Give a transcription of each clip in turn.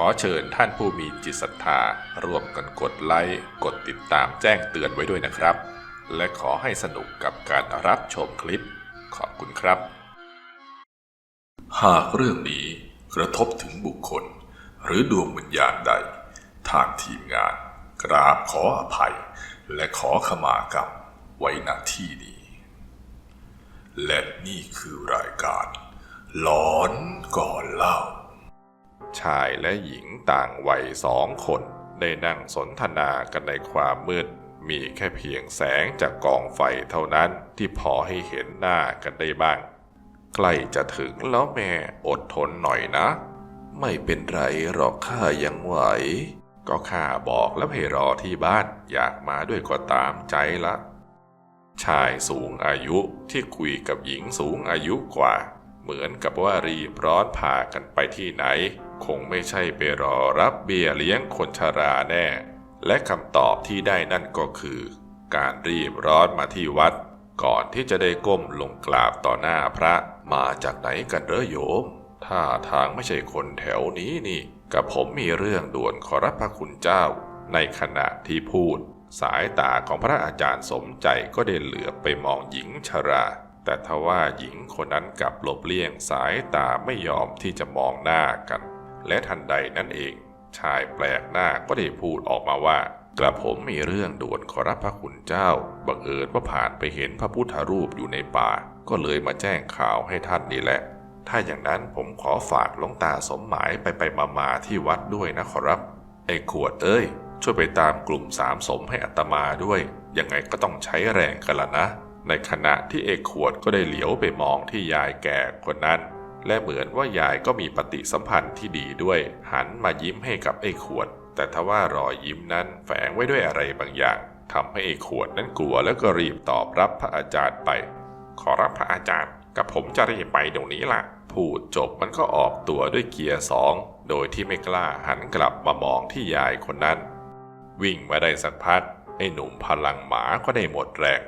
ขอเชิญท่านผู้มีจิตศรัทธาร่วมกันกดไลค์กดติดตามแจ้งเตือนไว้ด้วยนะครับ และขอให้สนุกกับการรับชมคลิป ขอบคุณครับ หากเรื่องนี้กระทบถึงบุคคล หรือดวงวิญญาณใด ทางทีมงาน กราบขออภัย และขอขมากรรมไว้ณที่นี้ และนี่คือรายการหลอนก่อนเล่า ชายและหญิงต่างวัยสองคนได้นั่งสนทนากันในความมืด มีแค่เพียงแสงจากกองไฟเท่านั้นที่พอให้เห็นหน้ากันได้บ้าง ใกล้จะถึงแล้วแม่อดทนหน่อยนะ ไม่เป็นไรหรอกข้ายังไหว ก็ข้าบอกแล้วให้รอที่บ้านอยากมาด้วยก็ตามใจละ ชายสูงอายุที่คุยกับหญิงสูงอายุกว่า เหมือนกับว่ารีบร้อนพากันไปที่ไหน คงไม่ใช่ไปรอรับเบี้ยเลี้ยงคนชราแน่ และคำตอบที่ได้นั่นก็คือ การรีบร้อนมาที่วัด ก่อนที่จะได้ก้มลงกราบต่อหน้าพระมาจากไหนกันเด้อโยม ถ้าทางไม่ใช่คนแถวนี้นี่ กับผมมีเรื่องด่วนขอรับพระคุณเจ้า ในขณะที่พูด สายตาของพระอาจารย์สมใจก็ได้เหลือไปมองหญิงชรา แต่ทว่าหญิงคนนั้นกลับหลบเลี่ยงสายตาไม่ยอมที่จะมองหน้ากัน และทันใดนั่นเอง ชายแปลกหน้าก็ได้พูดออกมาว่ากระผมมีเรื่องด่วนขอรับพระคุณเจ้า บังเอิญว่าผ่านไปเห็นพระพุทธรูปอยู่ในป่า ก็เลยมาแจ้งข่าวให้ท่านนี่แหละ ถ้าอย่างนั้นผมขอฝากหลวงตาสมหมายไปไปมามาที่วัดด้วยนะขอรับ ไอ้ขวดเอ้ย ช่วยไปตามกลุ่มสามสมให้อัตมาด้วย ยังไงก็ต้องใช้แรงกันละนะ ในขณะที่เอกขวดก็ได้เหลียวไปมองที่ยายแก่คนนั้น และเหมือนว่ายายก็มีปฏิสัมพันธ์ที่ดีด้วย หันมายิ้มให้กับไอ้ขวด แต่ทว่ารอยยิ้มนั้นแฝงไว้ด้วยอะไรบางอย่างทำให้ไอ้ขวดนั้นกลัวแล้วก็รีบตอบรับพระอาจารย์ไป ขอรับพระอาจารย์ กับผมจะรีบไปเดี๋ยวนี้ล่ะ พูดจบมันก็ออกตัวด้วยเกียร์สองโดยที่ไม่กล้าหันกลับมามองที่ยายคนนั้น วิ่งมาได้สักพักไอ้หนุ่มพลังหมาก็ได้หมดแรง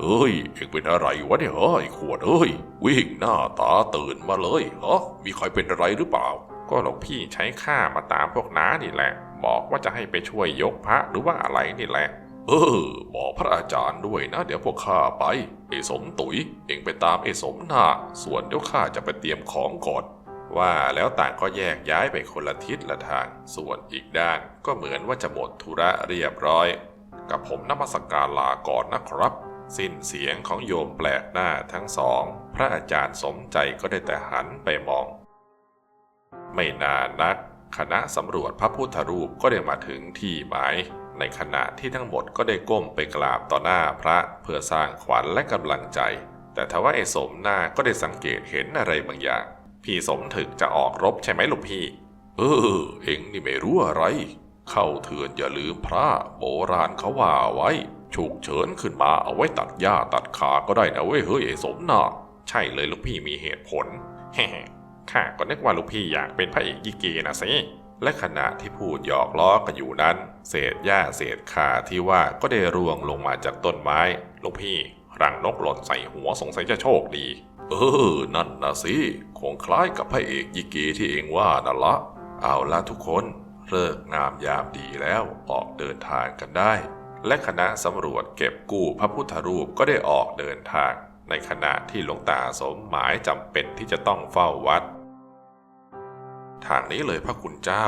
เฮ้ย เอ็งเป็นอะไรวะเนี่ยเฮ้ยขวดเอ้ย วิ่งหน้าตาตื่นมาเลยฮะมีใครเป็นอะไรหรือเปล่า ก็หลวงพี่ใช้ข้ามาตามพวกน้านี่แหละ บอกว่าจะให้ไปช่วยยกพระหรือว่าอะไรนี่แหละ เออ บอกพระอาจารย์ด้วยนะ เดี๋ยวพวกข้าไปไอ้สมตุ๋ยเอ็งไปตามไอ้สมหน้า ส่วนเดี๋ยวข้าจะไปเตรียมของก่อนว่าแล้วต่างก็แยกย้ายไปคนละทิศละทาง ส่วนอีกด้านก็เหมือนว่าจะหมดธุระเรียบร้อย กับผมนมัสการลาก่อนนะครับ สิ้นเสียงของโยมแปลกหน้าทั้งสอง พระอาจารย์สมใจก็ได้แต่หันไปมอง ไม่นานนัก คณะสำรวจพระพุทธรูปก็ได้มาถึงที่หมาย ในขณะที่ทั้งหมดก็ได้ก้มไปกราบต่อหน้าพระเพื่อสร้างขวัญและกำลังใจ แต่ทว่าไอ้สมหน้าก็ได้สังเกตเห็นอะไรบางอย่าง พี่สมถึกจะออกรบใช่ไหมลูกพี่ เออ เอ็งนี่ไม่รู้อะไร เข้าเถื่อนอย่าลืมพระโบราณเขาว่าไว้ ฉุกเฉินขึ้นมาเอาไว้ตัดหญ้าตัดขาก็ได้นะเว้ยเฮ้ยสมนาใช่เลยลูกพี่มีเหตุผลแฮ่ข้าก็นึกว่าลูกพี่อยากเป็นพระเอกยิเกนะสิและขณะที่พูดหยอกล้อกันอยู่นั้น เศษหญ้าเศษขาที่ว่าก็ได้ร่วงลงมาจากต้นไม้ลูกพี่รังนกหล่นใส่หัวสงสัยจะโชคดี เออ นั่นนะสิคงคล้ายกับพระเอกยิเกที่เองว่านั่นละ เอาละทุกคนเลิกงามยามดีแล้วออกเดินทางกันได้ และคณะสำรวจเก็บกู้พระพุทธรูปก็ได้ออกเดินทาง ในขณะที่หลวงตาสมหมายจำเป็นที่จะต้องเฝ้าวัด ทางนี้เลยพระคุณเจ้า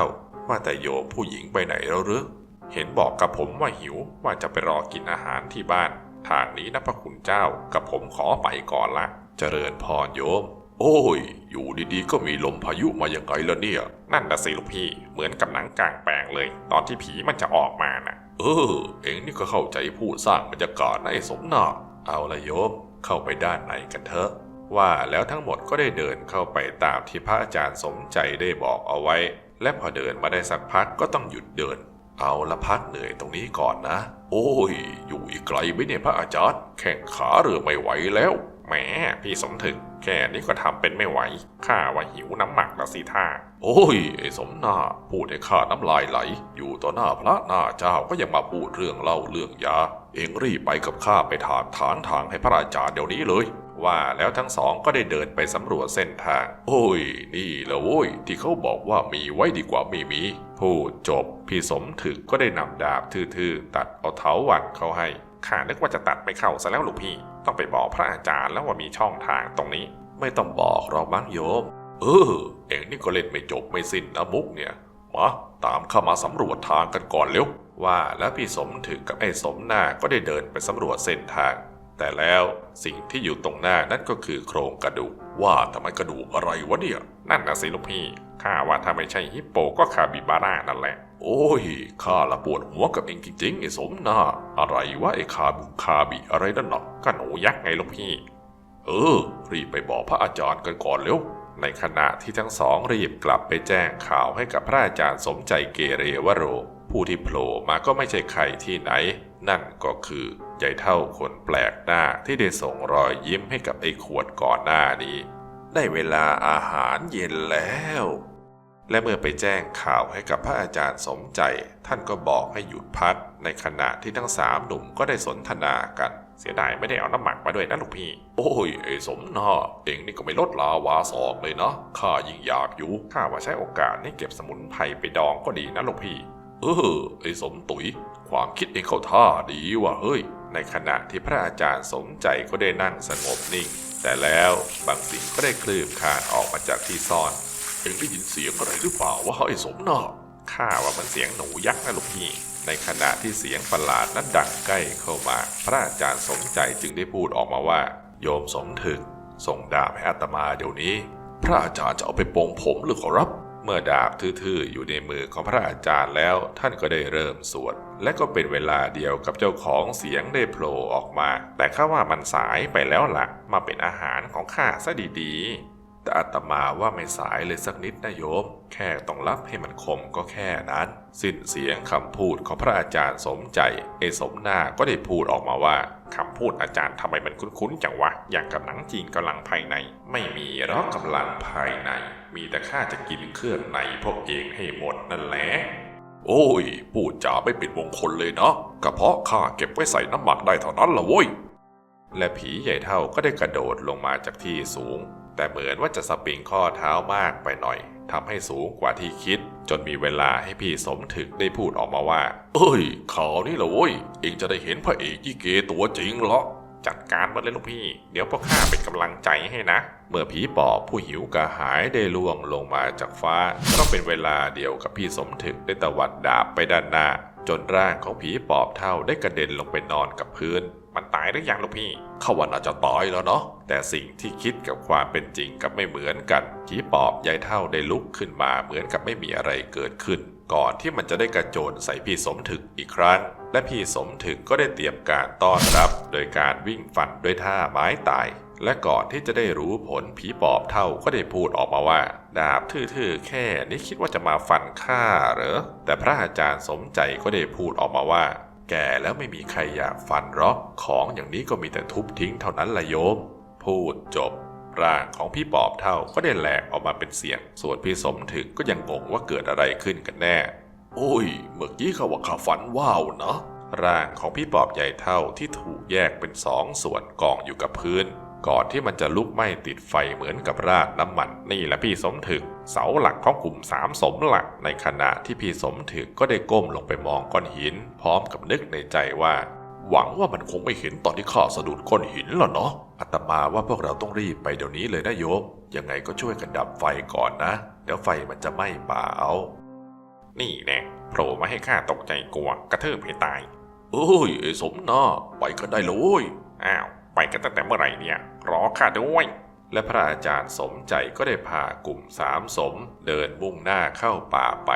ว่าแต่โยมผู้หญิงไปไหนแล้วหรือเห็นบอกกับผมว่าหิวว่าจะไปรอกินอาหารที่บ้าน ทางนี้นะพระคุณเจ้ากับผมขอไปก่อนละเจริญพรโยม โอ้ย อยู่ดีๆ ก็มีลมพายุมาอย่างไงล่ะเนี่ย นั่นนะสิลูกพี่ เหมือนกับหนังกลางแปลงเลย ตอนที่ผีมันจะออกมาน่ะ เออ เองนี่ก็เข้าใจพูดสร้างบรรยากาศในสมนาเอาละโยมเข้าไปด้านในกันเถอะ ว่าแล้วทั้งหมดก็ได้เดินเข้าไปตามที่พระอาจารย์สมใจได้บอกเอาไว้ และพอเดินมาได้สักพักก็ต้องหยุดเดิน เอาละพักเหนื่อยตรงนี้ก่อนนะ โอ้ย อยู่อีกไกลไหมเนี่ยพระอาจารย์ แข้งขาเรือไม่ไหวแล้ว แหมพี่สมถึก แค่นี้ก็ทำเป็นไม่ไหว ข้าว่าหิวน้ำหมักและสิท่า โอ้ย ไอ้สมหน้า พูดให้ข้าน้ำลายไหล อยู่ต่อหน้าพระหน้าเจ้าก็ยังมาพูดเรื่องเล่าเรื่องยา เองรีบไปกับข้าไปถากฐานทางให้พระอาจารย์เดี๋ยวนี้เลย ว่าแล้วทั้งสองก็ได้เดินไปสำรวจเส้นทาง โอ้ย นี่แหละโว้ย ที่เขาบอกว่ามีไว้ดีกว่าไม่มี พูดจบ พี่สมถึกก็ได้นำดาบทื่อๆตัดเอาเถาวันเขาให้ข้านึกว่าจะตัดไม่เข้าซะแล้วลูกพี่ ต้องไปบอกพระอาจารย์แล้วว่ามีช่องทางตรงนี้ ไม่ต้องบอกเราบ้างโยม เออ เองนี่ก็เล่นไม่จบไม่สิ้นนะมุกเนี่ยมาตามเข้ามาสำรวจทางกันก่อนเร็วว่าแล้วพี่สมถึกกับไอ้สมหน้าก็ได้เดินไปสำรวจเส้นทาง แต่แล้วสิ่งที่อยู่ตรงหน้านั่นก็คือโครงกระดูก ว่าทำไมกระดูกอะไรวะเนี่ย นั่นนะสิลูกพี่ข้าว่าถ้าไม่ใช่ฮิปโปก็คาบิบาร่านั่นแหละ โอ้ย ข้าละปวดหัวกับเองจริงๆไอ้สมนาอะไรวะไอ้คาบุคาบิอะไรนั่นหรอก็หนูยักษ์ไงลูกพี่ เออ รีบไปบอกพระอาจารย์กันก่อนเร็ว ในขณะที่ทั้งสองรีบกลับไปแจ้งข่าวให้กับพระอาจารย์สมใจเกเรวโร ผู้ที่โผล่มาก็ไม่ใช่ใครที่ไหน นั่นก็คือยายเท่าคนแปลกหน้าที่ได้ส่งรอยยิ้มให้กับไอ้ขวดก่อนหน้านี้ ได้เวลาอาหารเย็นแล้ว และเมื่อไปแจ้งข่าวให้กับพระอาจารย์สมใจ ท่านก็บอกให้หยุดพัก ในขณะที่ทั้งสามหนุ่มก็ได้สนทนากัน เสียดายไม่ได้เอาน้ำหมักมาด้วยนะลูกพี่ โอ้ยไอ้สมน้าเองนี่ก็ไม่ลดลาวาสอกเลยเนาะข้ายิ่งอยากอยู่ข้าว่าใช้โอกาสนี้เก็บสมุนไพรไปดองก็ดีนะลูกพี่ เออไอ้สมตุ๋ยความคิดเองเข้าท่าดีว่ะเฮ้ย ในขณะที่พระอาจารย์สมใจก็ได้นั่งสงบนิ่ง แต่แล้วบางสิ่งก็ได้คลืบคลานออกมาจากที่ซ่อน เอ็งได้ยินเสียงอะไรหรือเปล่าวะไอ้สมนาข้าว่ามันเสียงหนูยักษ์นะลูกพี่ ในขณะที่เสียงประหลาดนั้นดังใกล้เข้ามา พระอาจารย์สมใจจึงได้พูดออกมาว่า โยมสมถึก ส่งดาบให้อาตมาเดี๋ยวนี้ พระอาจารย์จะเอาไปปลงผมหรือขอรับเมื่อดาบทื่อๆอยู่ในมือของพระอาจารย์แล้วท่านก็ได้เริ่มสวด และก็เป็นเวลาเดียวกับเจ้าของเสียงได้โผล่ออกมา แต่ข้าว่ามันสายไปแล้วล่ะ มาเป็นอาหารของข้าซะดีๆ แต่อาตมาว่าไม่สายเลยสักนิดนะโยม แค่ต้องรับให้มันคมก็แค่นั้น สิ้นเสียงคำพูดของพระอาจารย์สมใจ เอสมนาก็ได้พูดออกมาว่าคำพูดอาจารย์ทำไมมันคุ้นๆจังวะ อย่างกับหนังจีนกำลังภายใน ไม่มีหรอกกำลังภายใน มีแต่ข้าจะกินเครื่องในพวกเองให้หมดนั่นแหละโอ้ย พูดจาไม่เป็นมงคลเลยเนาะกระเพาะข้าเก็บไว้ใส่น้ำหมักได้เท่านั้นละโว้ยและผีใหญ่เท่าก็ได้กระโดดลงมาจากที่สูง แต่เหมือนว่าจะสปริงข้อเท้ามากไปหน่อยทำให้สูงกว่าที่คิด จนมีเวลาให้พี่สมถึกได้พูดออกมาว่า เอ้ยข่าวนี้ละโว้ย เองจะได้เห็นพระเอกยี่เกตัวจริงเหรอจัดการมาเลยลูกพี่ เดี๋ยวพวกข้าเป็นกำลังใจให้นะ เมื่อผีปอบผู้หิวกระหายได้ล่วงลงมาจากฟ้า ก็เป็นเวลาเดียวกับพี่สมถึกได้ตวัดดาบไปด้านหน้า จนร่างของผีปอบเท่าได้กระเด็นลงไปนอนกับพื้น มันตายหรือยังลูกพี่เขาว่าน่าจะตายแล้วเนาะแต่สิ่งที่คิดกับความเป็นจริงกับไม่เหมือนกันผีปอบยายเท่าได้ลุกขึ้นมาเหมือนกับไม่มีอะไรเกิดขึ้น ก่อนที่มันจะได้กระโจนใส่พี่สมถึกอีกครั้ง และพี่สมถึกก็ได้เตรียมการต้อนรับ โดยการวิ่งฟันด้วยท่าไม้ตายและก่อนที่จะได้รู้ผลผีปอบเท่าก็ได้พูดออกมาว่า ดาบทื่อๆแค่นี้คิดว่าจะมาฟันข้าเหรอแต่พระอาจารย์สมใจก็ได้พูดออกมาว่า แก่แล้วไม่มีใครอยากฟันหรอกของอย่างนี้ก็มีแต่ทุบทิ้งเท่านั้นละโยม พูดจบ ร่างของพี่ปอบเท่าก็ได้แหลกออกมาเป็นเสียง ส่วนพี่สมถึกก็ยังงงว่าเกิดอะไรขึ้นกันแน่ โอ้ย เมื่อกี้เขาว่าข้าฝันว้าวนะร่างของพี่ปอบใหญ่เท่าที่ถูกแยกเป็นสองส่วนกองอยู่กับพื้น ก่อนที่มันจะลุกไหม้ติดไฟเหมือนกับราดน้ำมันนี่แหละพี่สมถึก เสาหลักของกลุ่มสามสมหลักในขณะที่พี่สมถึกก็ได้ก้มลงไปมองก้อนหิน พร้อมกับนึกในใจว่า หวังว่ามันคงไม่เห็นตอนที่ข้าสะดุดก้อนหินหรอเนาะอาตมาว่าพวกเราต้องรีบไปเดี๋ยวนี้เลยนะโยมยังไงก็ช่วยกันดับไฟก่อนนะ เดี๋ยวไฟมันจะไหม้ป่าเอา นี่แน่โผล่มาให้ข้าตกใจกลัวกระเทิบให้ตายเอ้ยไอ้สมนาไปกันได้เลยอ้าวไปกันตั้งแต่เมื่อไหร่เนี่ย รอข้าด้วย และพระอาจารย์สมใจก็ได้พากลุ่มสามสมเดินมุ่งหน้าเข้าป่าไป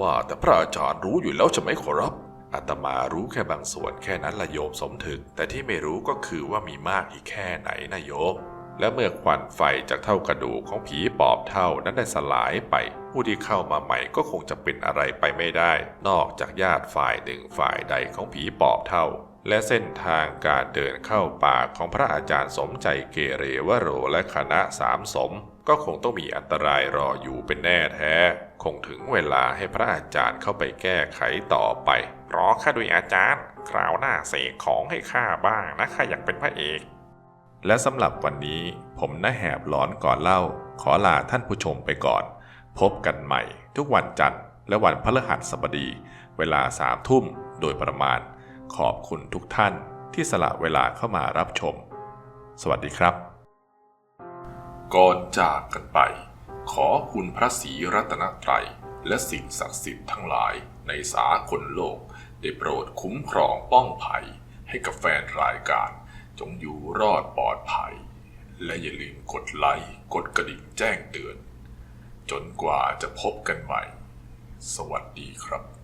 ว่าแต่พระอาจารย์รู้อยู่แล้วใช่ไหมขอรับอาตมารู้แค่บางส่วนแค่นั้นละโยมสมถึก แต่ที่ไม่รู้ก็คือว่ามีมากอีกแค่ไหนนะโยม และเมื่อควันไฟจากเท่ากระดูกของผีปอบเท่านั้นได้สลายไป ผู้ที่เข้ามาใหม่ก็คงจะเป็นอะไรไปไม่ได้ นอกจากญาติฝ่ายหนึ่งฝ่ายใดของผีปอบเท่า และเส้นทางการเดินเข้าป่าของพระอาจารย์สมใจเกเรวโรและคณะสามสม ก็คงต้องมีอันตรายรออยู่เป็นแน่แท้ คงถึงเวลาให้พระอาจารย์เข้าไปแก้ไขต่อไป รอข้าด้วยอาจารย์ คราวหน้าเสกของให้ข้าบ้างนะข้าอยากเป็นพระเอก และสำหรับวันนี้ผมน้าแหบหลอนก่อนเล่า ขอลาท่านผู้ชมไปก่อน พบกันใหม่ ทุกวันจันทร์และวันพฤหัสบดี เวลาสามทุ่มโดยประมาณ ขอบคุณทุกท่านที่สละเวลาเข้ามารับชม สวัสดีครับ ก่อนจากกันไป ขอคุณพระศรีรัตนตรัย และสิ่งศักดิ์สิทธิ์ทั้งหลายในสากลโลก ได้โปรดคุ้มครองป้องภัย ให้กับแฟนรายการ จงอยู่รอดปลอดภัย และอย่าลืมกดไลค์กดกระดิ่งแจ้งเตือน จนกว่าจะพบกันใหม่ สวัสดีครับ